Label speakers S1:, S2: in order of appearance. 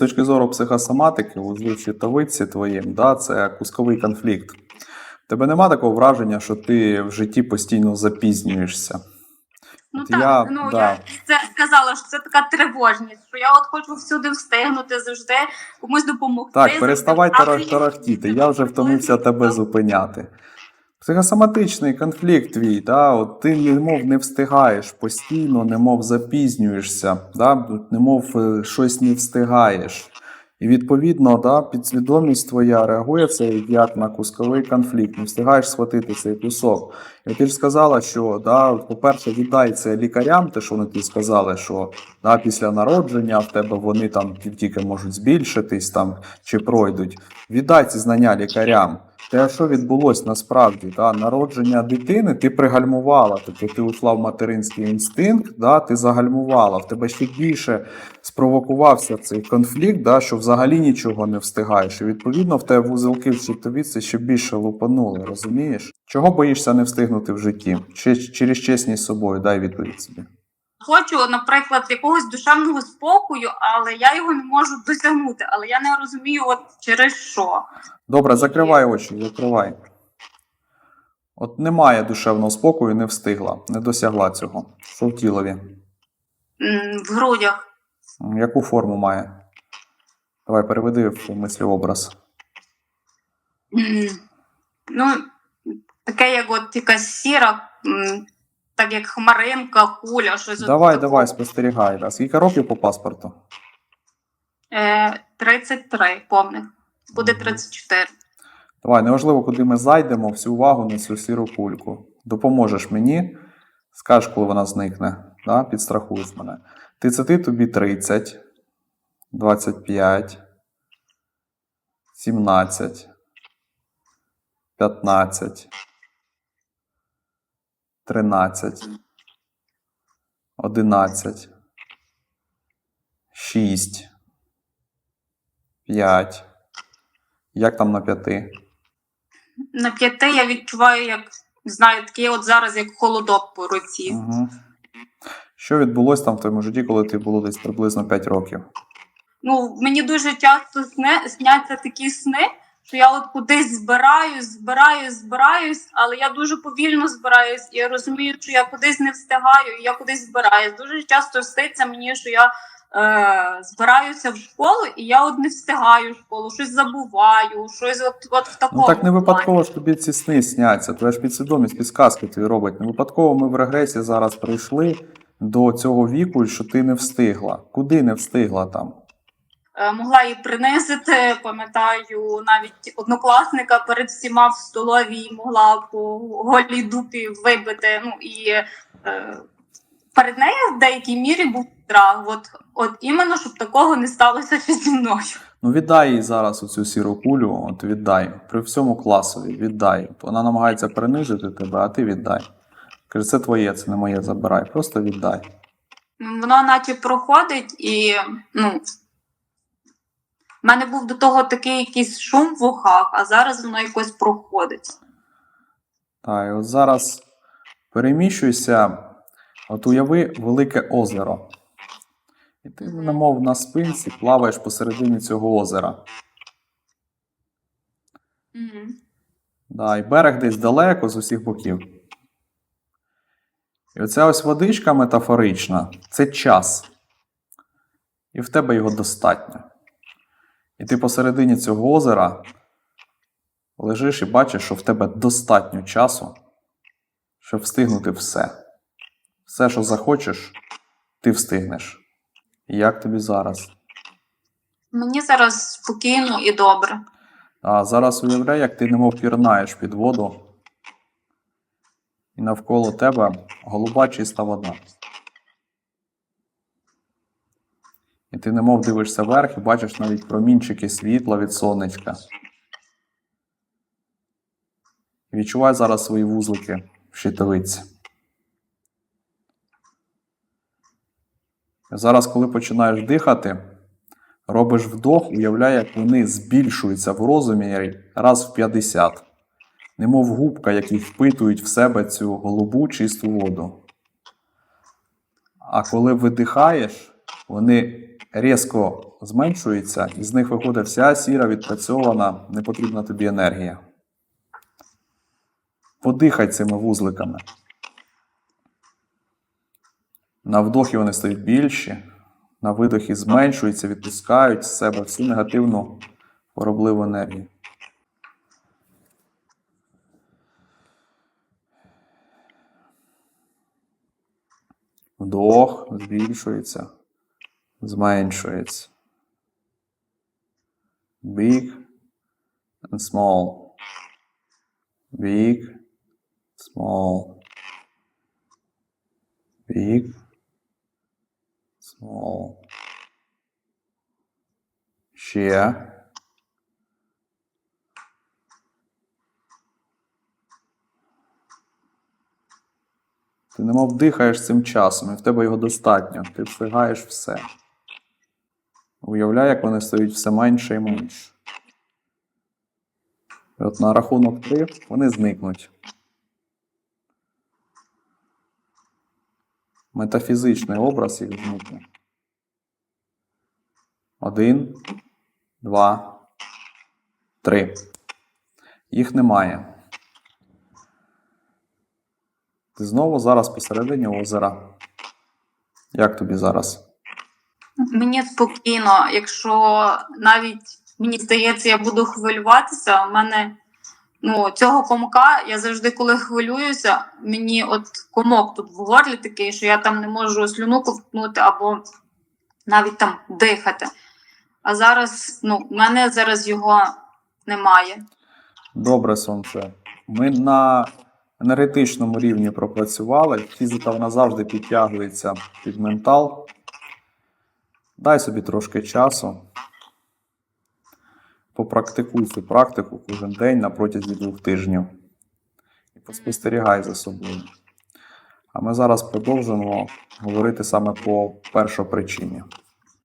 S1: З точки зору психосоматики, у щитовидці твоїм, да, це кусковий конфлікт. Тебе нема такого враження, що ти в житті постійно запізнюєшся.
S2: Ну
S1: От
S2: так,
S1: я-
S2: ну
S1: да.
S2: я це сказала, що це така тривожність, що я от хочу всюди встигнути, завжди комусь допомогти.
S1: Так, переставай тарахтіти. Я вже втомився тебе зупиняти. Психосоматичний конфлікт твій, да, от ти немов не встигаєш постійно, немов запізнюєшся, да, немов е, щось не встигаєш. І відповідно, да, підсвідомість твоя реагує це як на кусковий конфлікт, не встигаєш схватити цей кусок. І ти ж сказала, що да, по-перше, віддай це лікарям, те, що вони тобі сказали, що да, після народження в тебе вони там тільки можуть збільшитись там чи пройдуть. Віддай ці знання лікарям. Те, що відбулось насправді, да, народження дитини, ти пригальмувала, тобто ти ушла материнський інстинкт, да, ти загальмувала, в тебе ще більше спровокувався цей конфлікт, да, що взагалі нічого не встигаєш. І відповідно в тебе вузелки в щитовідці ще більше лупанули, розумієш? Чого боїшся не встигнути в житті? Чи через чесність з собою, дай відповідь собі.
S2: Хочу, наприклад, якогось душевного спокою, але я його не можу досягнути. Але я не розумію, от через що.
S1: Добре, закривай очі, закривай. От немає душевного спокою, не встигла, не досягла цього. Що в тілові?
S2: В грудях.
S1: Яку форму має? Давай переведи в мислі образ.
S2: Ну, таке, як от якась сіра, м, так як хмаринка, куля, щось. от
S1: Давай,
S2: такого.
S1: давай, спостерігай. Да. Скільки років по паспорту?
S2: Е, 33 повних. Буде 34.
S1: Давай, неважливо, куди ми зайдемо, всю увагу на цю сіру кульку. Допоможеш мені, скажеш, коли вона зникне, да? підстрахуєш мене. 30 тобі 30, 25, 17, 15, 13, 11, 6, 5. Як там на п'яти?
S2: На п'яти я відчуваю, як знаю, такий от зараз як холодок по руці.
S1: Угу. Що відбулося там в твоєму житті, коли ти було десь приблизно 5 років?
S2: Ну, мені дуже часто сни, сняться такі сни, що я от кудись збираюсь, збираюсь, збираюсь, але я дуже повільно збираюсь, і я розумію, що я кудись не встигаю, і я кудись збираюсь. Дуже часто сниться мені, що я е, збираюся в школу, і я от не встигаю в школу, щось забуваю, щось от, от в такому
S1: Ну так не
S2: плані.
S1: випадково ж тобі ці сни сняться. Твоя ж підсвідомість підсказки тобі робить. Не випадково ми в регресі зараз прийшли до цього віку, що ти не встигла. Куди не встигла там?
S2: Е, могла її принизити. Пам'ятаю, навіть однокласника перед всіма в столовій могла по голій дупі вибити. Ну і е, перед нею в деякій мірі був страх. От, от іменно, щоб такого не сталося зі мною.
S1: Ну віддай їй зараз оцю сіру кулю, от віддай. При всьому класові, віддай. Вона намагається принизити тебе, а ти віддай. Каже, це твоє, це не моє, забирай. Просто віддай.
S2: Воно наче проходить, і ну. В мене був до того такий якийсь шум в ухах, а зараз воно якось проходить.
S1: Так, і от зараз переміщуйся, от уяви велике озеро. І ти, немов на спинці, плаваєш посередині цього озера.
S2: Мгм.
S1: Да, і берег десь далеко з усіх боків. І оця ось водичка метафорична це час. І в тебе його достатньо. І ти посередині цього озера лежиш і бачиш, що в тебе достатньо часу, щоб встигнути все. Все, що захочеш, ти встигнеш. І як тобі зараз?
S2: Мені зараз спокійно і добре.
S1: А зараз уявляй, як ти немов пірнаєш під воду, і навколо тебе голуба чиста вода. І ти немов дивишся вверх і бачиш навіть промінчики світла від сонечка. Відчувай зараз свої вузлики в щитовиці. Зараз, коли починаєш дихати, робиш вдох, уявляй, як вони збільшуються в розмірі раз в 50, немов губка, які впитують в себе цю голубу чисту воду. А коли видихаєш, вони різко зменшуються, і з них виходить вся сіра, відпрацьована, непотрібна тобі енергія. Подихай цими вузликами. На вдохі вони стають більші, на видохі зменшуються, відпускають з себе всю негативну хворобливу енергію. Вдох збільшується, зменшується. Big and small. Big, small. Big, small. Ще. Ти немов дихаєш цим часом, і в тебе його достатньо. Ти встигаєш все. Уявляй, як вони стають все менше і менше. І от на рахунок три вони зникнуть. Метафізичний образ їх зникне. Один, два, три. Їх немає. Ти знову зараз посередині озера. Як тобі зараз?
S2: Мені спокійно, якщо навіть мені здається, я буду хвилюватися. У мене ну, цього комка, я завжди, коли хвилююся, мені от комок тут в горлі такий, що я там не можу слюну ковтнути або навіть там дихати. А зараз, ну, в мене зараз його немає.
S1: Добре, сонце. Ми на енергетичному рівні пропрацювали. Фізика вона завжди підтягується під ментал. Дай собі трошки часу. Попрактикуй цю практику кожен день на протязі двох тижнів. І поспостерігай за собою. А ми зараз продовжимо говорити саме по першопричині.